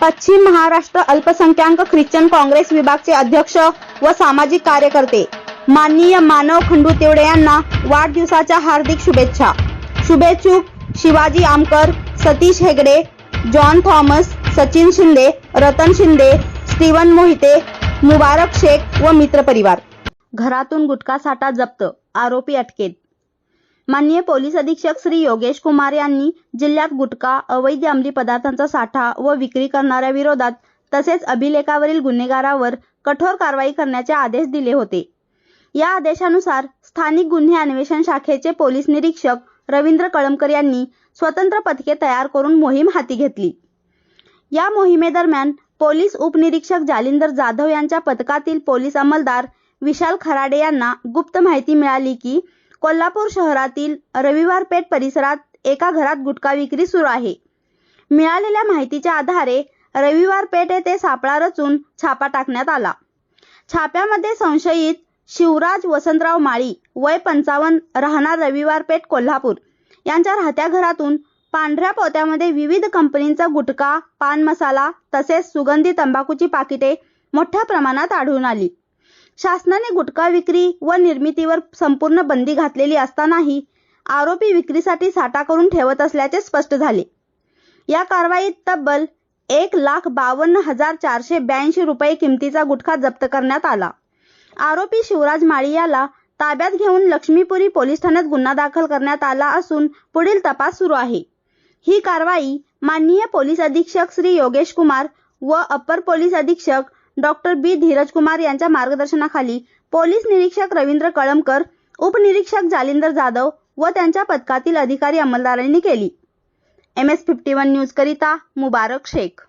पश्चिम महाराष्ट्र अल्पसंख्याक ख्रिश्चन काँग्रेस विभागचे अध्यक्ष व सामाजिक कार्यकर्ते. माननीय मानव खंडू तेवडे यांना वाढदिवसाच्या हार्दिक शुभेच्छा. शुभेच्छुक Shivaji Aamkar Satish Hegde John Thomas Sachin Shinde Ratan Shinde Steven Mohite Mubarak Shaikh व मित्रपरिवार घरातून गुटखा साठा जप्त. आरोपी अटकेत. माननीय पोलीस अधीक्षक श्री योगेश कुमार यांनी जिल्ह्यात गुटखा अवैध अंमली पदार्थांचा साठा व विक्री करणाऱ्या विरोधात तसेच अभिलेखावरील गुन्हेगारावर कठोर कारवाई करण्याचे आदेश दिले होते. या आदेशानुसार स्थानिक गुन्हे अन्वेषण शाखेचे पोलीस निरीक्षक रवींद्र कळमकर यांनी स्वतंत्र पथके तयार करून मोहीम हाती घेतली. या मोहिमेदरम्यान पोलीस उपनिरीक्षक जालिंदर जाधव यांच्या पथकातील पोलीस अंमलदार विशाल खराडे यांना गुप्त माहिती मिळाली की कोल्हापूर शहरातील रविवार पेठ परिसरात एका घरात गुटखा विक्री सुरू आहे. मिळालेल्या माहितीच्या आधारे रविवार पेठ येथे सापळा रचून छापा टाकण्यात आला. छाप्यामध्ये संशयित शिवराज वसंतराव माळी वय पंचावन्न राहणार रविवार पेठ कोल्हापूर. यांच्या राहत्या घरातून पांढऱ्या पोत्यामध्ये विविध कंपनींचा गुटखा पान मसाला तसेच सुगंधी तंबाखूची पाकिटे मोठ्या प्रमाणात आढळून आली. शासनाने गुटखा विक्री व निर्मितीवर संपूर्ण बंदी घातलेली असतानाही आरोपी विक्रीसाठी साठा करून ठेवत असल्याचे स्पष्ट झाले. या कारवाईत तब्बल एक लाख बावन्न हजार चारशे ब्याऐंशी रुपये किमतीचा गुटखा जप्त करण्यात आला. आरोपी शिवराज माळी याला ताब्यात घेऊन लक्ष्मीपुरी पोलीस ठाण्यात गुन्हा दाखल करण्यात आला असून पुढील तपास सुरू आहे. ही कारवाई माननीय पोलीस अधीक्षक श्री योगेश कुमार व अप्पर पोलीस अधीक्षक डॉक्टर बी. धीरज कुमार यांच्या मार्गदर्शनाखाली पोलीस निरीक्षक रवींद्र कळमकर उपनिरीक्षक जालिंदर जाधव व त्यांच्या पथकातील अधिकारी अंमलदारांनी केली. M S fifty one news करिता मुबारक शेख.